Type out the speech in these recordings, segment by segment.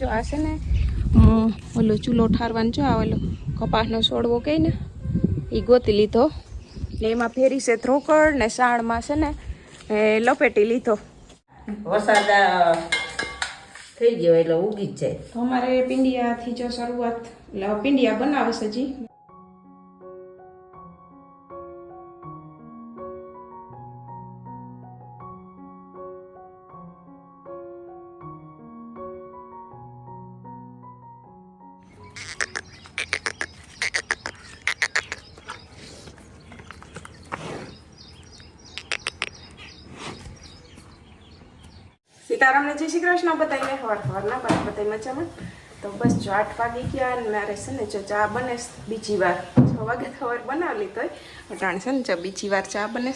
જો આ છે ને હું ઓલો ચૂલો ઠારવાનો જો આ ઓલો કપાસનો છોડવો કહી ને એ ગોતી લીધો. ને એમાં ફેરી છે ધ્રોકડ ને સાણમાં છે ને એ લપેટી લીધો. વરસાદ થઈ ગયો એટલે ઉગી જ જાય. અમારે પિંડિયાથી જો શરૂઆત એટલે પિંડિયા બનાવે છે જી. સીતારામને જય શ્રી કૃષ્ણ બતાવીને હવાર હવારના પાછા બતાવી મજામાં. તો બસ જો આઠ વાગી ગયા અને મારે છે ને જો ચા બને બીજી વાર. છ વાગે સવાર બનાવી લીધો અટાણ છે ને જો બીજી વાર ચા બને.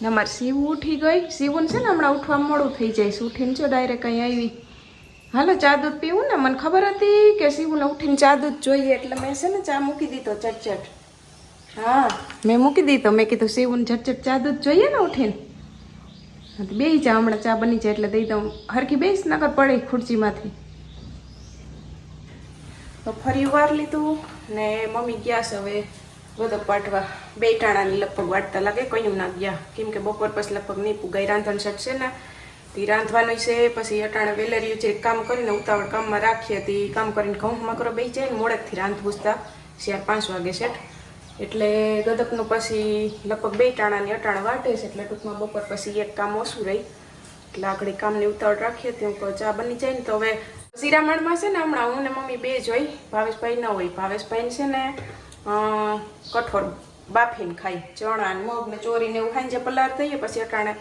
ને અમારે શિવ ઉઠી ગઈ. શિવને છે ને હમણાં ઉઠવા મોડું થઈ જાય ઉઠીને જો ડાયરેક્ટ અહીં આવી. હાલો ચા દૂધ પીવું ને? મને ખબર હતી કે શિવને ઉઠીને ચા દૂધ જોઈએ એટલે મેં છે ને ચા મૂકી દીધો ચટચટ. હા, મેં મૂકી દીધો. મેં કીધું શિવને ઝટઝટ ચા દૂધ જોઈએ ને ઉઠીને? હા ચા હમણાં ચા બની જાય એટલે દઈ દઉં. હરખી બેસ નકર પડે ખુરશીમાંથી. તો ફરી વાર લીધું ને મમ્મી ગયા છે હવે બધો પાટવા બે ટાણાની લગભગ વાટતા લાગે, કયું ના ગયા. કેમ કે બપોર પછી લગભગ નહીં પુગાઈ રાંધણ શકશે ને. તે રાંધવાનું છે, પછી અટાણે વેલેરિયું છે કામ કરીને ઉતાવળ કામમાં રાખીએ તે કામ કરીને ઘઉંમાં કરો બે જાય ને મોડેકથી રાંધવું પૂછતા. ચાર પાંચ વાગે સેટ એટલે ગદકનું પછી લગભગ બે ટાણાની અટાણા વાટે છે, એટલે ટૂંકમાં બપોર પછી એક કામ ઓછું રહી. એટલે આગળ કામની ઉતાવળ રાખીએ ત્યાં તો ચા બની જાય ને તો હવે શિરામણમાં છે ને હમણાં હું ને મમ્મી બે જ હોય, ભાવેશભાઈ ન હોય. ભાવેશભાઈ છે ને કઠોળ બાફીને ખાઈ, ચણા ને મગ ને ચોરીને એવું ખાઈને જે પલાર થઈએ, પછી અટાણે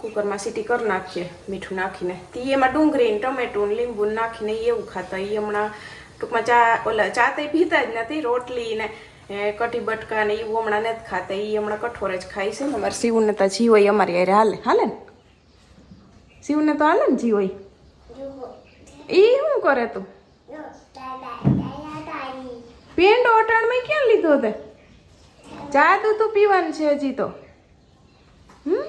કુકરમાં સીટી કરી નાખીએ, મીઠું નાખીને. તી એમાં ડુંગળી ને ટમેટું ને લીંબુ નાખીને એવું ખાતા. એ હમણાં ટૂંકમાં ચા, ઓલા ચા તો પીતા જ નથી, રોટલી ને કઢી બટકા ને એવું હમણાં નથી ખાતા એ હમણાં કઠોર જ ખાય છે ને અમારે શિવને તો જી હોય અમારી હારે, હાલે હાલે ને? શિવને તો હાલે ને જી હોય? એ શું કરે તું? પેંડો અટાણમાં ક્યાં લીધો તે? ચા દૂધ તો પીવાનું છે હજી તો. હમ?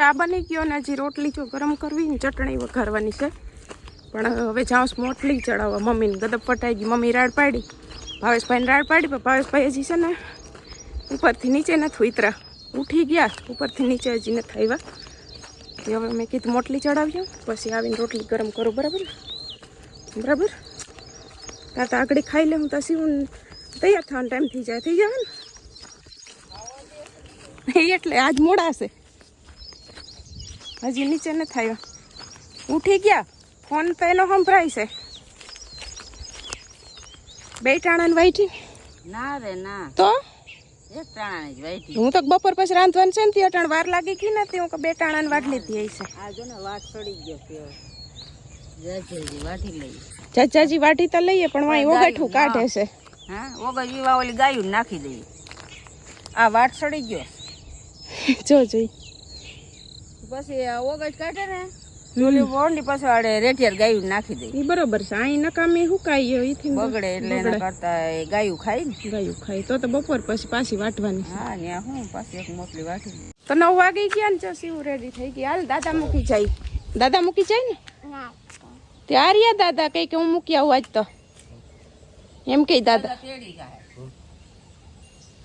ચા બની ગયો ને હજી રોટલી જો ગરમ કરવી ને ચટણી વઘારવાની છે. પણ હવે જાઉં મોટલી ચડાવવા. મમ્મીને ગદબ પટાઈ ગઈ. મમ્મી રાડ પાડી. ભાવેશભાઈને રાડ પાડી, પણ ભાવેશભાઈ હજી છે ને ઉપરથી નીચે નથી ઉતરા ઉઠી ગયા. ઉપરથી નીચે હજી નથી આવ્યા. હવે મેં કીધું મોટલી ચડાવ્યું પછી આવીને રોટલી ગરમ કરું. બરાબર? બરાબર? ત્યાં તો આગળ ખાઈ લે હું તો સીવું તૈયાર થવાનો ટાઈમ થઈ જાય. થઈ જાય ને? એટલે આજ મોડાશે હજી નીચે ન થયો. ઉઠી ગયા. ફોન તો એનો સંભળાય છે. બે ટાણાને વાઈટી ના રે ના. તો? હું તો બપોર પછી રાંધવાનું છે ને ત્યાં અટાણ વાર લાગી ગઈ ને તે હું બે ટાણાને વાટ લીધી છે આ જો ને વાત સડી ગયો કે જજેજી વાટી વાટી તો લઈએ પણ વાંઈ ઓગાઠું કાઢે છે. હા જીવા ઓલી ગાયું નાખી દઈએ. આ વાટ સડી ગયો. જો જોઈ. પછી આ ઓગળ કાઢે ને ઓલી પાછળ રેટિયાર ગાયું નાખી એ બરોબર છે. અહીં નકામી હુકાઈ ગયો એથી બગડે એટલે એના કરતા ગાયું ખાય ને. ગાયું ખાઈ તો તો બપોર પછી પાછી વાટવાની હા ને હું પાછી એક મોટલી વાટી તો નવ વાગી ગયા ને જો સીવું રેડી થઈ ગઈ. હાલ દાદા મૂકી જાય. દાદા મૂકી જાય ને? તે આર્યા દાદા કઈ કે હું મૂકી આવું આજ તો. એમ કઈ દાદા.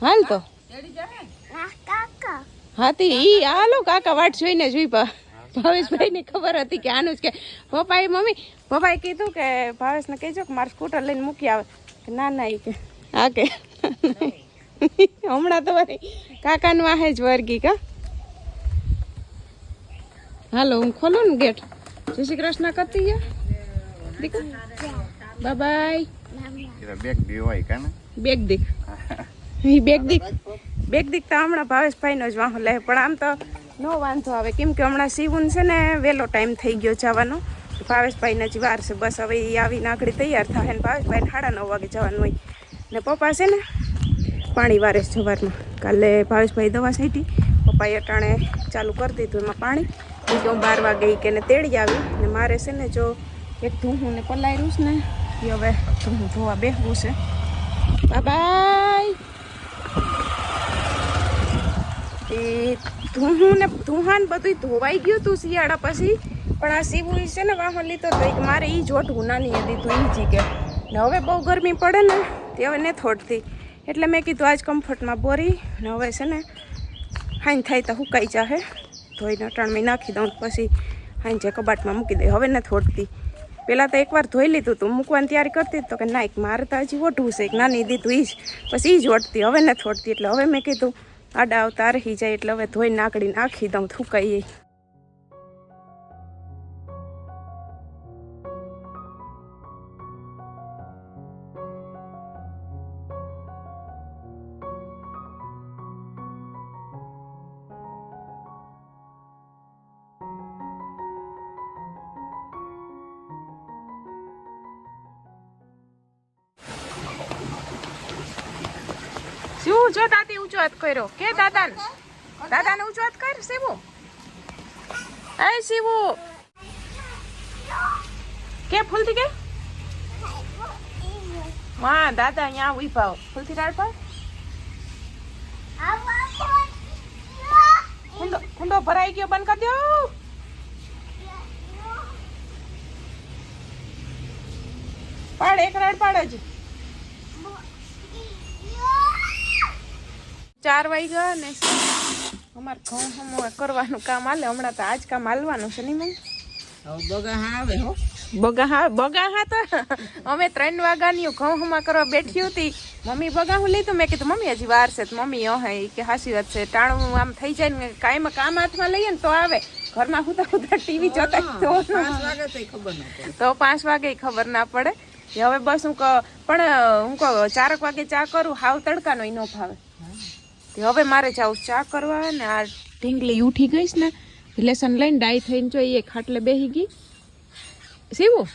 હાલ તો. કાકા જાય ને? હા તે ઈ હાલો કાકા વાટ જોઈને જોઈ પા ભાવેશભાઈ ને ખબર હતી કે આનું જ કે પપ્પાએ મમ્મી પપ્પાએ કીધું કે ભાવેશને કહેજો કે મારે સ્કૂટર લઈને મૂકી આવે. કે ના ના એ કે હા કે. હમણાં તો કાકાનું આહે જ વર્ગી કા? હાલો હું ખોલું ને ગેટ? જય શ્રી કૃષ્ણ કરતી ગયા દીકરા બાય બાય. બેગ દીવાય કાને બેગ દીક. બેગ દીક. બેગ દીકતા હમણાં ભાવેશભાઈનો જ વાહન લે, પણ આમ તો નો વાંધો આવે. કેમ કે હમણાં સીવું છે ને, વહેલો ટાઈમ થઈ ગયો જવાનો. ભાવેશભાઈને જ વાર છે, બસ હવે એ આવીને આગળ તૈયાર થાય ને ભાવેશભાઈને સાડા નવ વાગે જવાનું હોય. ને પપ્પા છે ને, પાણી વારે સવારમાં. કાલે ભાવેશભાઈ દવા છાંટી, પપ્પાએ અટાણે ચાલુ કરી દીધું એમાં પાણી. એ હું બાર વાગે કે ને તેડી આવી. ને મારે છે ને જો એક ધૂહું ને પલાયરું છે ને એ હવે ધૂહું ધોવા બેસવું છે. બાય બાય ધૂહું ને ધૂહાન બધું ધોવાઈ ગયું તું શિયાળા પછી. પણ આ ઈ છે ને વાહન લીધો તો એક મારે એ જ ઓઢવું, નાની એ દીધું ઈ જી કે ને હવે બહુ ગરમી પડે ને તે હવે ને થોડતી એટલે મેં કીધું આજ કમ્ફર્ટમાં બોરી ને હવે છે ને હાઈ થાય તો હુકાઈ જાહે. ધોઈને અટાણમાં નાખી દઉં પછી હાઈ જે કબાટમાં મૂકી દે, હવે ને થોડતી પહેલાં તો એકવાર ધોઈ લીધું હતું મૂકવાની તૈયારી કરતી હતી તો કે ના, એક મારે તો હજી ઓઢવું છે, એક નાની દીધું એ જ. પછી ઈ જ ઓઢતી, હવે ને થોડતી એટલે હવે મેં કીધું આડા આવતા રહી જાય એટલે હવે ધોઈ નાકડી નાખી દઉં થૂકાઈ શું જો દાદી ઊંચો હાથ કર્યો? કે દાદા દાદાને ઊંચો હાથ કર શિવો એ શિવો કે, ફૂલથી કે? હા દાદા અહીંયા ઊભા ફૂલથી રાડ પર? કુંડો કુંડો ભરાઈ ગયો, બંધ કરી દો. પાડ, એક રાડ પાડ જ ચાર વાગ્યા ને અમારે ઘઉં હમો કરવાનું કામ હાલે. હમણાં તો આજ કામ હાલવાનું છે નહીં મમ્મી? બગા હા આવે હો. બગા બગા હા તો. અમે ત્રણ વાગ્યાની ઘઉં હમા કરવા બેઠી હતી. મમ્મી બગાહું લીધું? મેં કીધું મમ્મી હજી વાર છે. તો મમ્મી અહે કે હાસી વાત છે. ટાણું આમ થઈ જાય ને કાંઈ કામ હાથમાં લઈએ ને તો આવે. ઘરમાં હુતા હુતા ટીવી જોતા તો પાંચ વાગે તો ખબર તો પાંચ વાગે ખબર ના પડે. હવે બસ હું કહું પણ હું કહું ચારક વાગે ચા કરું હાવ તડકાનો નો ભાવે. તે હવે મારે જાઉં ચા કરવા ને આ ઢીંગલી ઉઠી ગઈશ ને લેસન લઈને ડાઈ થઈને જો એ ખાટલે બેહી ગઈ. શિવું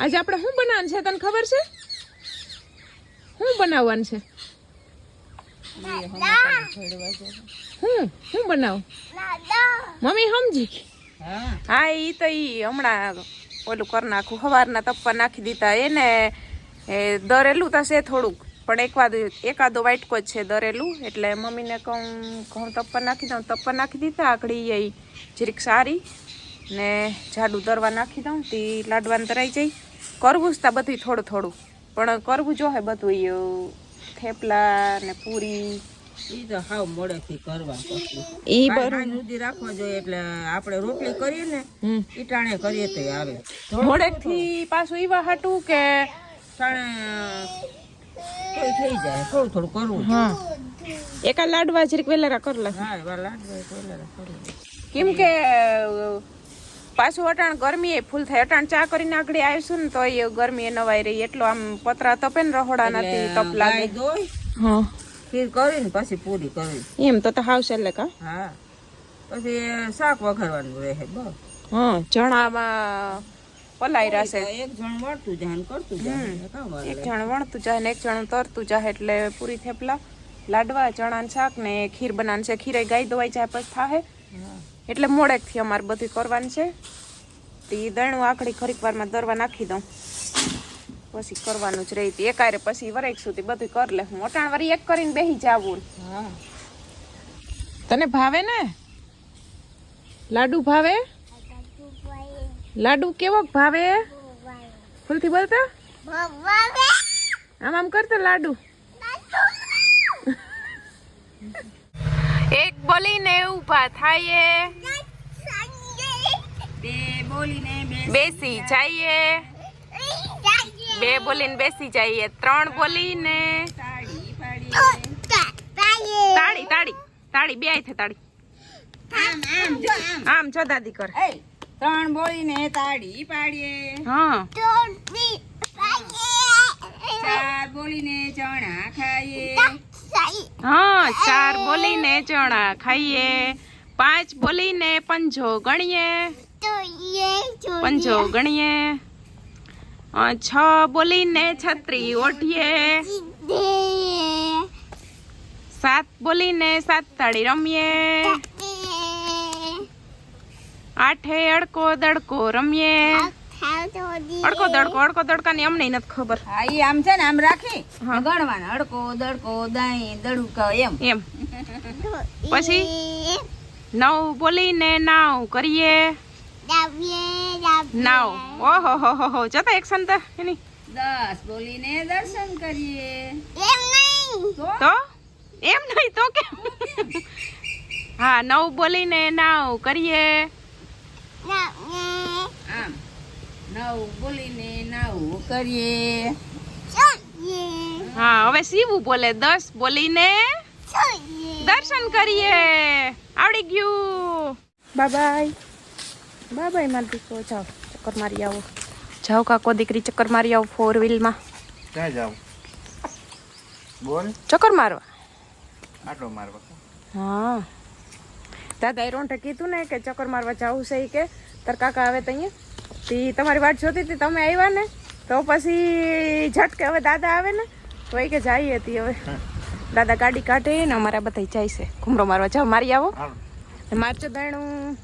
આજે આપણે શું બનાવવાનું છે તને ખબર છે? શું બનાવવાનું છે? હું શું બનાવું? મમ્મી સમજી હા. એ તો ઈ હમણાં ઓલું કરી નાખું સવારના તપ્પા નાખી દીધા એને. એ દરેલું થશે થોડુંક. પણ એકવાદ એકાદો વાટકો જ છે દરેલું. એટલે મમ્મીને કહું ઘઉં તપ્પર નાખી દઉં તપ્પર નાખી દીધા આકડી એ જીરીક સારી ને જાડું દરવા નાખી દઉં તે લાડવાને તરાઈ જાય. કરવું જ તા બધું થોડું થોડું. પણ કરવું જો હે બધું થેપલા ને પૂરી. ઈ તો હાવ મોડેથી કરવા ઈ સાંજ સુધી રાખવા જોઈએ એટલે આપણે રોટલી કરીએ ને કરીએ તો આવે. પાછું ઈવા હાટું કે ટાણે થઈ જાય. થોડું થોડું કરવું હા. એકા લાડવા જરીક વેલેરા કર લે. હા લાડવા પહેલા કરવું કેમ કે પાછું અટાણ ગરમી એ ફૂલ થાય. અટાણ ચા કરીને આગળ આવીશું ને તો એ ગરમી એ નવાઈ રહી. એટલો આમ પતરા તપે ને રહોડા નથી તપ લાગે. હા. ખીર કરીને પછી પૂરી કરવી એમ તો તો હાવ છે કા? હા. પછી શાક વઘારવાનું રહે બસ. હા ચણામાં પલાઈ રહેશે એક જણ વળતું જાન કરતું જાય. એક જણ વણતું જાય ને એક જણ તરતું જાય એટલે પૂરી થેપલા. લાડવા ચણા ને શાક ને ખીર બનાવવાનું છે. ખીરે ગાય દવાઈ જાય પછી થાહે. એટલે મોડેકથી અમારે બધું કરવાનું છે. તો દણું આખડી ખરીક વારમાં દરવા નાખી દઉં. પછી કરવાનું જ રહી. એકારે પછી વરેક સુધી બધું કરી લે. હું અટાણ વારી એક કરીને બેસી જાવું. હા. તને ભાવે ને? લાડુ ભાવે? લાડુ કેવો ભાવે? ફૂલથી બોલતા? આમ આમ કરતા લાડુ? એક બોલીને ઊભા થાય બે બોલીને બેસી જઈએ. બે બોલીને બેસી જઈએ. ત્રણ બોલીને. તાળી તાળી તાળી બે થાય તાળી. આમ આમ જો આમ. આમ જો દાદી કર. એ ત્રણ બોલીને તાળી પાડીએ. હા. ચાર બોલીને ચણા ખાઈએ. હા ચાર બોલીને ચણા ખાઈએ. પાંચ બોલીને પંજો ગણીએ. પંજો ગણીએ. છ બોલીને છત્રી ઓઢીએ. સાત બોલીને સાત તાળી રમીએ. આઠે અડકો દડકો રમીએ. અડકો દડકો અડકો દડકાની અમને નથી ખબર. હા ઈ આમ છે ને આમ રાખી હા. ગણવાના. અડકો દડકો દાઈ દડુકા એમ. એમ. પછી? નવ બોલીને નાવ કરીએ. નાવ. ઓહો હો હો હો. જતા એક્શન તો એની. દસ બોલીને દર્શન કરીએ. તો? તો? એમ નહીં તો કે હા નવ બોલીને નાવ કરીએ. આમ. નવ બોલીને નવ કરીએ. હા હવે સીવું બોલે. દસ બોલીને દર્શન કરીએ. આવડી ગયું. બાય બાય બાય બાય મારા દીકરો જાઓ. ચક્કર મારી આવો. જાઓ કાકો દીકરી ચક્કર મારી આવો ફોર વ્હીલમાં ક્યાં જાઓ? બોલ. ચક્કર મારવા. આટલો મારવા. હા. દાદા એ રોંઠે કીધું ને કે ચક્કર મારવા જવું છે કે તાર કાકા આવે તો અહીંયા. તી તમારી વાત જોતી હતી તમે આવ્યા ને તો પછી ઝટકે હવે દાદા આવે ને તો એ કે જઈએ હતી હવે. દાદા ગાડી કાઢે ને અમારા બધા જાય છે. ઘૂમરો મારવા જાઓ મારી આવો. મારચો દાણું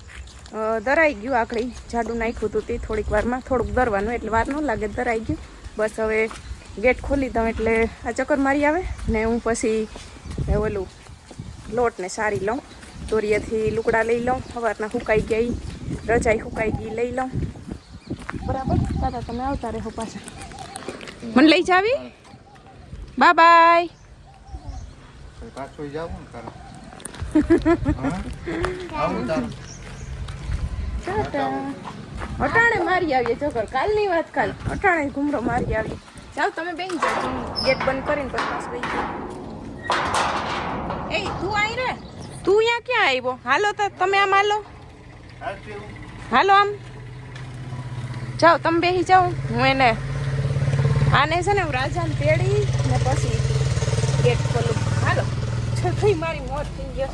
દરાઈ ગયું આખડી. જાડું નાખ્યું હતું તે થોડીક વારમાં થોડુંક દરવાનું એટલે વાર ન લાગે દરાઈ ગયું. બસ હવે ગેટ ખોલી દઉં એટલે આ ચક્કર મારી આવે ને હું પછી ઓલું લોટને સારી લઉં. દોરીએથી લુકડા લઈ લઉં. સવારના સુકાઈ ગઈ રજાઈ સુકાઈ ગઈ લઈ લઉં. બરાબર? દાદા તમે આવતા રહો પાછા. મને લઈ જાવી? Bye bye. પછી જાવું. અટાણે મારી આવીએ ચોકર કાલની વાત કાલ. અટાણે ઘુમરો મારી આવી જાઓ તમે બેન જાઓ. ગેટ બંધ કરીને પછી પાછું. એ તું રે તું અહીંયા ક્યાં આવ્યો હાલો તો તમે આમ હાલો. હાલો આમ. જાઓ, તમે બેસી જાઓ. હું એને આને છે ને હું રાજાને પેડી ને પછી ગેટ ખોલું. હાલો. થઈ મારી મોત થઈ ગયો.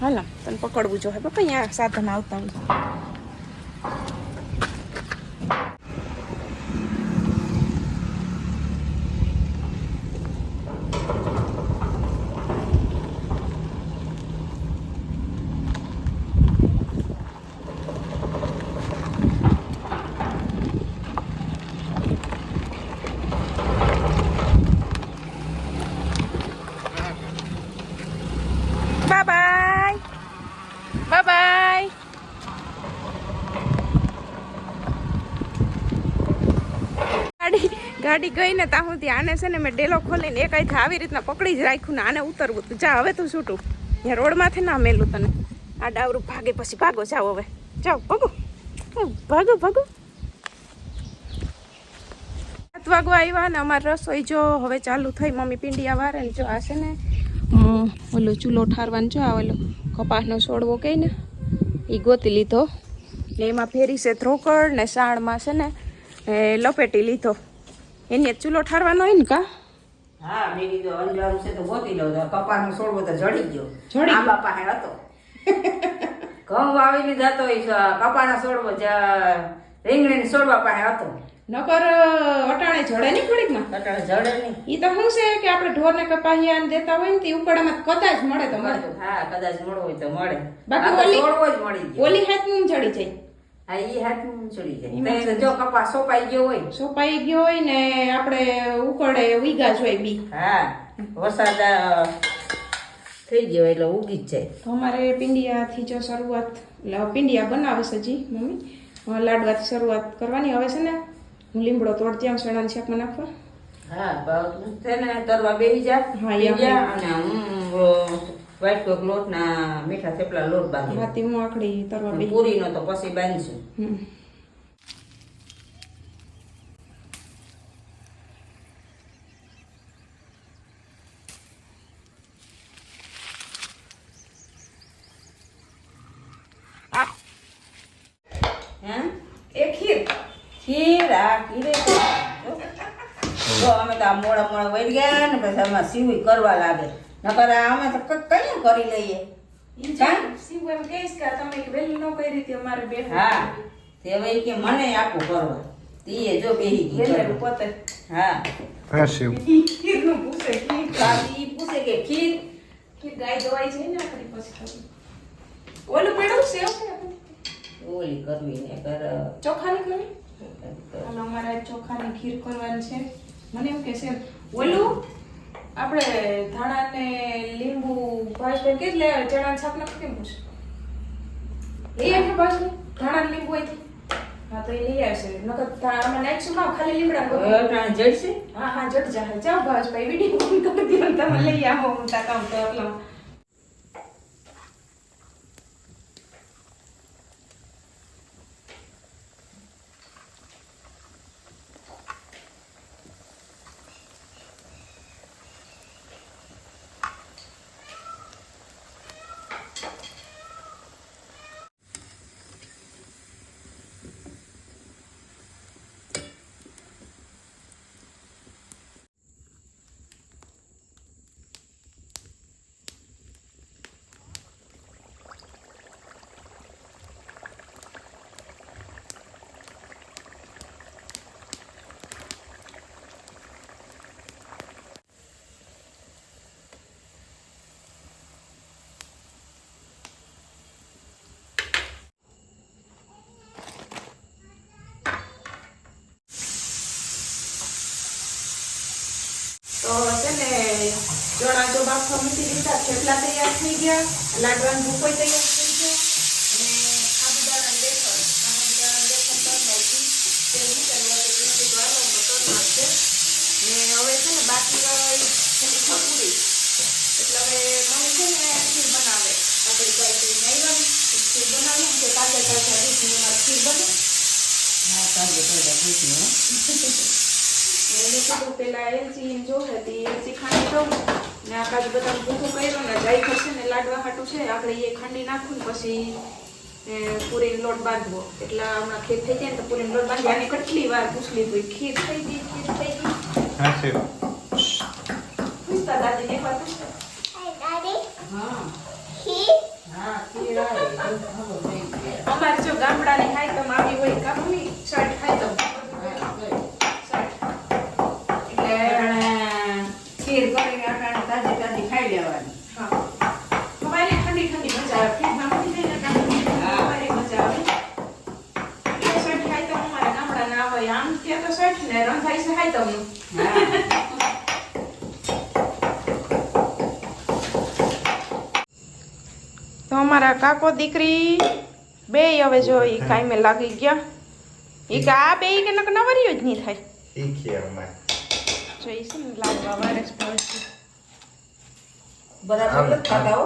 હાલો, તને પકડવું જોઈએ બાપા અહીંયા સાધન આવતા હોય બાય બાય બાય બાય ગાડી ગઈ ને ત્યાં સુધી આને છે ને મેં ડેલો ખોલીને એક અહીંથી આવી રીતના પકડી જ રાખ્યું ને આને ઉતરવું તું જા, હવે તું છૂટું. ત્યાં રોડમાંથી ના મેલું તને. આ ડાવરું ભાગે પછી ભાગો, જાઓ હવે. જાઓ, ભાગો. ભાગો ભાગો. સાત વાગવા આવ્યા ને અમારે રસોઈ જો હવે ચાલુ થઈ. મમ્મી પિંડિયા વારે ને જો આ છે ને ઓલો ચૂલો ઠારવાનો જો આ ઓલો કપાસનો છોડવો કહીને એ ગોતી લીધો. ને એમાં ફેરી છે ધ્રોકળ ને સાણમાં છે ને લપેટી લીધો. એને ચૂલો ઠારવાનો હોય ને કા? હા મેં કીધું અંજારું છે તો ગોતી લઉં. તો કપાનો સોળવો તો જડી ગયો. જડી? આંબા પાસે હતો. ઘઉં વાવી લીધા તો ઈ કપાનો છોડવો રીંગણી છોડવા પાસે હતો. નકર અટાણે જડે નહીં થોડીકમાં? અટાણે જડે નહીં. એ તો શું છે કે આપણે ઢોરને કપાહિયા દેતા હોય ને તે ઉકળામાં કદાચ મળે તો મળે. હા કદાચ મળવું હોય તો મળે. બાકી ઓલી- જ મળી ઓલી હાથ જડી જાય. હા એ હાથ ચડી જાય. જો કપાસ સોપાઈ ગયો હોય સોપાઈ ગયો હોય ને આપણે ઉકળે ઉગા જ હોય બી. હા વરસાદ થઈ ગયો એટલે ઉગી જ જાય. તો અમારે પિંડિયાથી જો શરૂઆત એટલે પિંડિયા બનાવે છે હજી મમ્મી. લાડવાથી શરૂઆત કરવાની. હવે છે ને હું લીમડો તોડતી આમ ચણાની શાકમાં નાખવા. હા તેને તરવા બેસી જા. હા, અને હું વ્હાઈટ કોક લોટ ના મીઠા થેપલા લોટ બાંધી હાથી હું આખડી તરવા બે પૂરી નો તો પછી બાંધશું. અમે તો આ મોડા મોડા વહી ગયા ને પછી આમાં સીવી કરવા લાગે. નકર આ અમે તો કઈ કરી લઈએ? ઈ શિવ એમ કહીશ કે તમે વહેલી ન કરી હતી અમારે બે હા. તે હવે કે મને આપવું કરવા. તે જો બેહી ગઈ પોતે. હા. હા શિવ. ખીરનું પૂછે ખીર કાપી પૂછે કે ખીર? ખીર ગાય દવાઈ છે ને આપણી પછી ખાવી. ઓલું પડ્યું છે ઓલી કરવી ને કર ચોખાની કરવી? અને અમારે ચોખાની ખીર કરવાની છે. મને એમ કે છે ઓલું આપણે ધાણા ને કે લે ચણા નાખ કેમ પૂછ લઈ આવજો પાછું ધાણા લીંબુ હોય હા તો એ લઈ આવશે. નકર તા- અમે નાખીશું માં ખાલી લીમડા ગોળ. અટાણે જડશે? હા હા જટ જા જાઓ ભાવેશભાઈ વીડિયો કોલ કરી દો તમે લઈ આવો. હું તા કામ તો તો છે ને ચણા જો બાફવા મૂકી દીધા થેપલા તૈયાર થઈ ગયા. લાડવાનું ભૂકોઈ તૈયાર થઈ ગયો અને તો તો હવે છે ને બાકી ખપુરી એટલે હવે મમ્મી છે ને ખીર બનાવે. આપણી ખીર નહીં બને ખીર બનાવી કે તાજા તાજા રીતની ખીર બને. હા તાજે તાજા દૂધની. એને કીધું પેલા એલચી જો હતી એલચી ખાંડી દઉં ને આ કાજુ બદામ ભૂખું કર્યું ને જાય છે ને લાડવા હાટું છે. આપણે એ ખાંડી નાખું ને પછી એ પૂરીનો લોટ બાંધવો. એટલે હમણાં ખીર થઈ જાય ને તો પૂરીનો લોટ બાંધી આની કેટલી વાર પૂછલી હોય. ખીર થઈ ગઈ ખીર થઈ ગઈ. હા છે. પૂછતા દાદીને એક વાર પૂછતા. હા. હા ખીર આવે. નહીં કે. અમારે જો ગામડાની ખાય તો આવી હોય કા મમ્મી શાક ખાય તો હા, કઈ. શાક એટલે અટાણે ખીર કરીને અટાણે તાજી તાજી ખાઈ લેવાની હા અમારે ઠંડી ઠંડી મજા આવે ફ્રીજમાં મૂકી દઈએ ને ઠંડી ઠંડી અમારે મજા આવે એ શર્ટ ખાય તો અમારા આમ ત્યાં તો શર્ટ ને રંધાઈ છે ખાય તો હા તો અમારા કાકો દીકરી બે હવે જો એ કાયમે લાગી ગયા. એ કે આ બે કે નક નવરીઓ જ નહીં થાય. એ છે ને લાડવા વારસ ભાવશે બરાબર નથી થતા હો?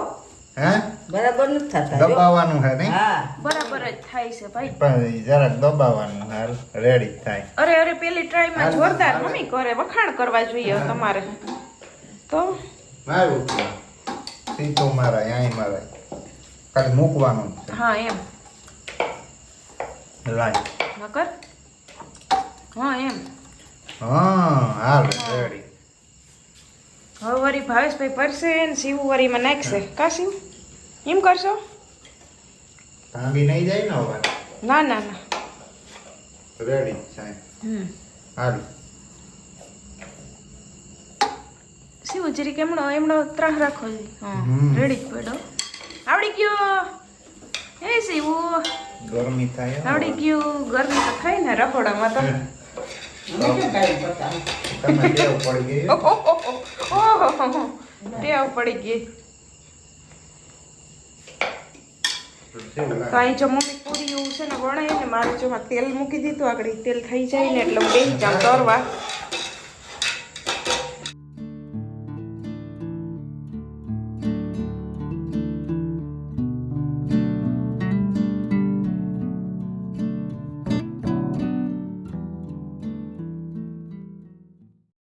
હે? બરાબર નથી થતા દબાવવાનું હે નહીં? હા. બરાબર જ થાય છે ભાઈ. પણ જરાક દબાવવાનું હાલ રેડી થાય. અરે અરે પેલી ટ્રાયમાં જોરદાર મમ્મી કરે વખાણ કરવા જોઈએ તમારે. તો? મારું સીધું અહીં ખાલી મૂકવાનું હા એમ. છે નકર? હા એમ. હા હાલ રેડી હવે વરી ભાવેશભાઈ પરસે ને શિવ વરીમાં નાખશે. કા શિવ? એમ કરશો? ભાંગી નહીં જાય ને હવે? ના ના ના. રેડી સાહેબ. હાલ. શિવ જરી કેમણો એમણો ત્રાહ રાખો હા હમ. રેડી જ પડ્યો આવડી ગયો. એ શિવ. ગરમી થાય આવડી ગયું. ગરમી તો થાય ને રખોડામાં તો. હે. ટેવ પડી ગઈ ઓહો ટેવ પડી ગઈ કેવું તો અહીં જો મમ્મી પૂરી એવું છે ને વણાય ને મારે જો તેલ મૂકી દીધું, આગળ તેલ થઈ જાય ને એટલે હું બે જાઉં તરવા.